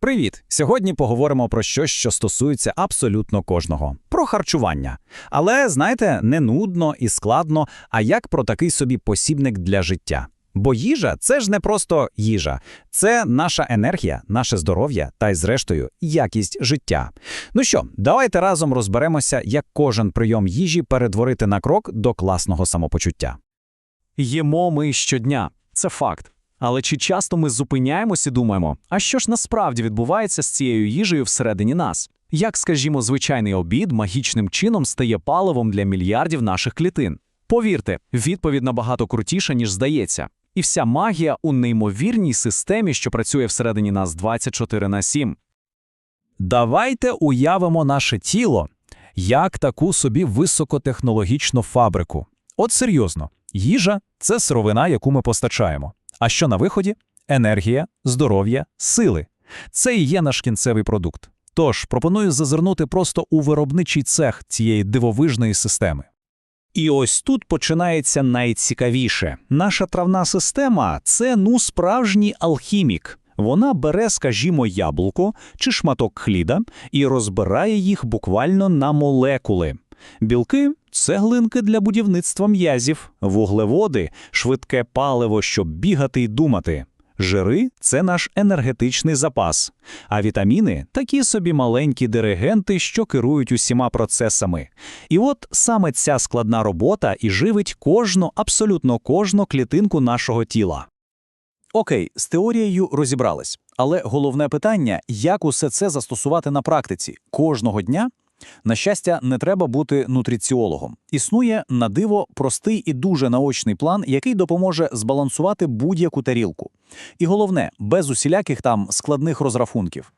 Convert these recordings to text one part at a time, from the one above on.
Привіт! Сьогодні поговоримо про щось, що стосується абсолютно кожного про харчування. Але знаєте, не нудно і складно, а як про такий собі посібник для життя. Бо їжа це ж не просто їжа, це наша енергія, наше здоров'я та й, зрештою, якість життя. Ну що, давайте разом розберемося, як кожен прийом їжі перетворити на крок до класного самопочуття. Їмо ми щодня, це факт. Але чи часто ми зупиняємось і думаємо, а що ж насправді відбувається з цією їжею всередині нас? Як, скажімо, звичайний обід магічним чином стає паливом для мільярдів наших клітин? Повірте, відповідь набагато крутіша, ніж здається. І вся магія у неймовірній системі, що працює всередині нас 24 на 7. Давайте уявимо наше тіло як таку собі високотехнологічну фабрику. От серйозно, їжа це сировина, яку ми постачаємо. А що на виході? Енергія, здоров'я, сили. Це і є наш кінцевий продукт. Тож пропоную зазирнути просто у виробничий цех цієї дивовижної системи. І ось тут починається найцікавіше. Наша травна система це ну справжній алхімік. Вона бере, скажімо, яблуко чи шматок хліда і розбирає їх буквально на молекули. Білки цеглинки для будівництва м'язів, вуглеводи, швидке паливо, щоб бігати й думати. Жири це наш енергетичний запас, а вітаміни такі собі маленькі диригенти, що керують усіма процесами. І от саме ця складна робота і живить кожну, абсолютно кожну клітинку нашого тіла. Окей, з теорією розібрались. Але головне питання, як усе це застосувати на практиці кожного дня? На щастя, не треба бути нутриціологом. Існує на диво простий і дуже наочний план, який допоможе збалансувати будь-яку тарілку. І головне, без усіляких там складних розрахунків.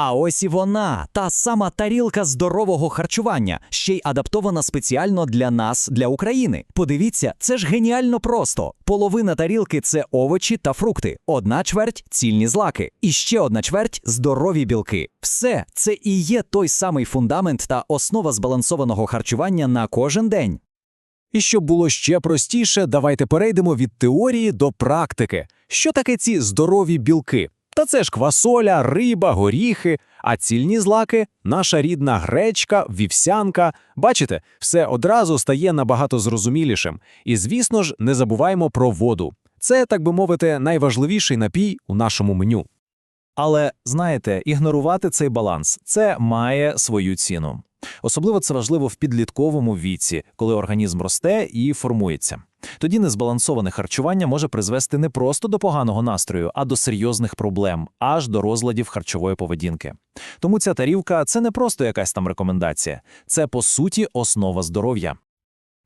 А ось і вона, та сама тарілка здорового харчування, ще й адаптована спеціально для нас, для України. Подивіться, це ж геніально просто. Половина тарілки це овочі та фрукти, одна чверть цільні злаки, і ще одна чверть здорові білки. Все це і є той самий фундамент та основа збалансованого харчування на кожен день. І щоб було ще простіше, давайте перейдемо від теорії до практики. Що таке ці здорові білки? Та це ж квасоля, риба, горіхи, а цільні злаки наша рідна гречка, вівсянка. Бачите, все одразу стає набагато зрозумілішим. І, звісно ж, не забуваємо про воду. Це, так би мовити, найважливіший напій у нашому меню. Але знаєте, ігнорувати цей баланс це має свою ціну. Особливо це важливо в підлітковому віці, коли організм росте і формується. Тоді незбалансоване харчування може призвести не просто до поганого настрою, а до серйозних проблем, аж до розладів харчової поведінки. Тому ця тарілка це не просто якась там рекомендація, це по суті основа здоров'я.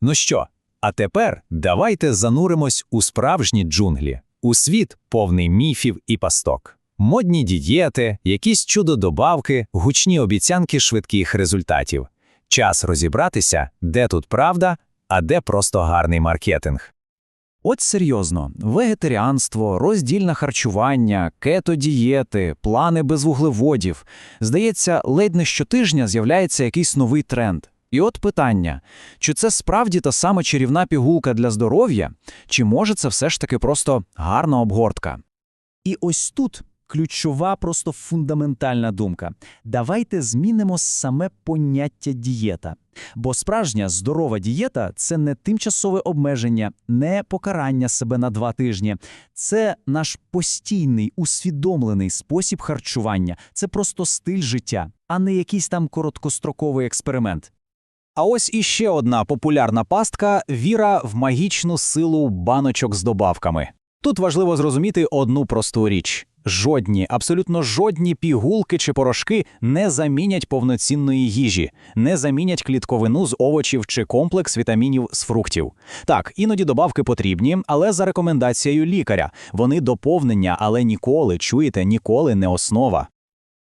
Ну що, а тепер давайте зануримось у справжні джунглі, у світ повний міфів і пасток. Модні дієти, якісь чудодобавки, гучні обіцянки швидких результатів. Час розібратися, де тут правда, а де просто гарний маркетинг. От серйозно, вегетаріанство, роздільне харчування, кето-дієти, плани без вуглеводів. Здається, ледь не щотижня з'являється якийсь новий тренд. І от питання: чи це справді та сама чарівна пігулка для здоров'я, чи може це все ж таки просто гарна обгортка? І ось тут ключова, просто фундаментальна думка. Давайте змінимо саме поняття дієта. Бо справжня здорова дієта це не тимчасове обмеження, не покарання себе на два тижні. Це наш постійний усвідомлений спосіб харчування, це просто стиль життя, а не якийсь там короткостроковий експеримент. А ось іще одна популярна пастка віра в магічну силу баночок з добавками. Тут важливо зрозуміти одну просту річ. Жодні, абсолютно жодні пігулки чи порошки не замінять повноцінної їжі, не замінять клітковину з овочів чи комплекс вітамінів з фруктів. Так, іноді добавки потрібні, але за рекомендацією лікаря. Вони доповнення, але ніколи, чуєте, ніколи не основа.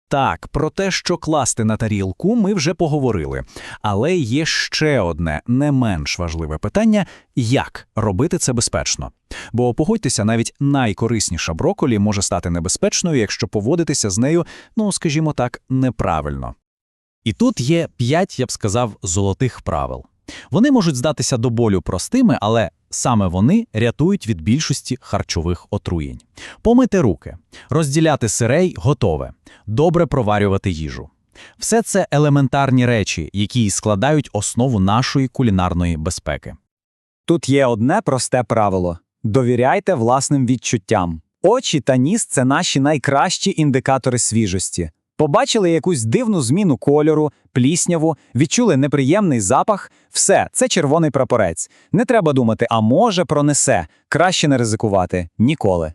Так, про те, що класти на тарілку, ми вже поговорили. Але є ще одне не менш важливе питання: як робити це безпечно? Бо погодьтеся, навіть найкорисніша броколі може стати небезпечною, якщо поводитися з нею, ну скажімо так, неправильно. І тут є п'ять, я б сказав, золотих правил. Вони можуть здатися до болю простими, але Саме вони рятують від більшості харчових отруєнь. Помити руки, розділяти сирей готове, добре проварювати їжу. Все це елементарні речі, які складають основу нашої кулінарної безпеки. Тут є одне просте правило: довіряйте власним відчуттям. Очі та ніс це наші найкращі індикатори свіжості. Побачили якусь дивну зміну кольору, плісняву, відчули неприємний запах все, це червоний прапорець. Не треба думати, а може пронесе. Краще не ризикувати ніколи.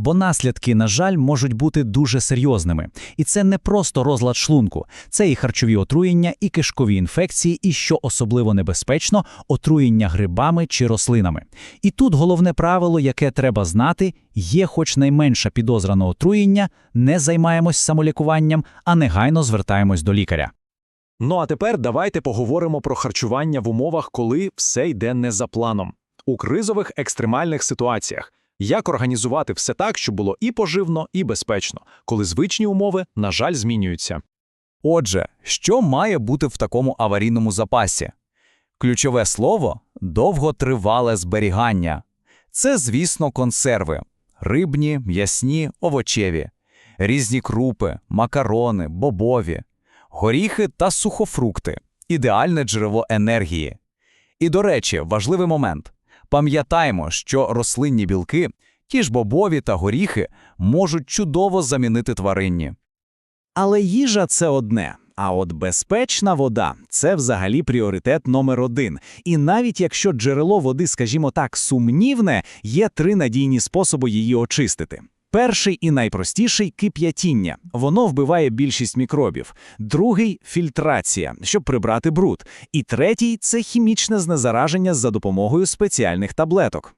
Бо наслідки, на жаль, можуть бути дуже серйозними. І це не просто розлад шлунку, це і харчові отруєння, і кишкові інфекції, і що особливо небезпечно, отруєння грибами чи рослинами. І тут головне правило, яке треба знати, є хоч найменша підозра на отруєння, не займаємось самолікуванням, а негайно звертаємось до лікаря. Ну а тепер давайте поговоримо про харчування в умовах, коли все йде не за планом. У кризових екстремальних ситуаціях. Як організувати все так, щоб було і поживно, і безпечно, коли звичні умови, на жаль, змінюються. Отже, що має бути в такому аварійному запасі? Ключове слово довготривале зберігання. Це, звісно, консерви рибні, м'ясні, овочеві, різні крупи, макарони, бобові, горіхи та сухофрукти ідеальне джерело енергії. І, до речі, важливий момент. Пам'ятаємо, що рослинні білки, ті ж бобові та горіхи, можуть чудово замінити тваринні. Але їжа це одне. А от безпечна вода це взагалі пріоритет номер один. І навіть якщо джерело води, скажімо так, сумнівне, є три надійні способи її очистити. Перший і найпростіший кип'ятіння. Воно вбиває більшість мікробів. Другий фільтрація, щоб прибрати бруд. І третій це хімічне знезараження за допомогою спеціальних таблеток.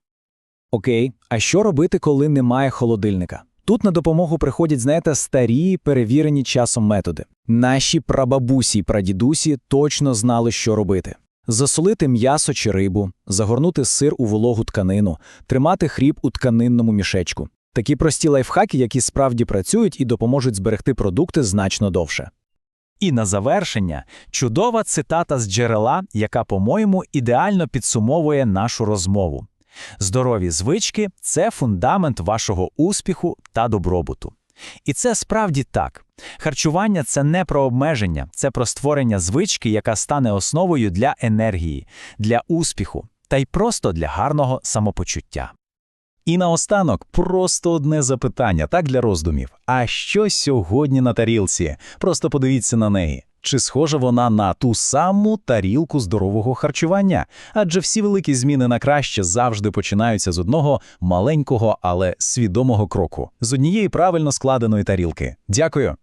Окей, а що робити, коли немає холодильника? Тут на допомогу приходять, знаєте, старі, перевірені часом методи. Наші прабабусі й прадідусі точно знали, що робити. Засолити м'ясо чи рибу, загорнути сир у вологу тканину, тримати хріб у тканинному мішечку. Такі прості лайфхаки, які справді працюють і допоможуть зберегти продукти значно довше. І на завершення чудова цитата з джерела, яка, по-моєму, ідеально підсумовує нашу розмову. Здорові звички це фундамент вашого успіху та добробуту. І це справді так. Харчування це не про обмеження, це про створення звички, яка стане основою для енергії, для успіху та й просто для гарного самопочуття. І наостанок просто одне запитання, так для роздумів. А що сьогодні на тарілці? Просто подивіться на неї. Чи схожа вона на ту саму тарілку здорового харчування? Адже всі великі зміни на краще завжди починаються з одного маленького, але свідомого кроку, з однієї правильно складеної тарілки. Дякую.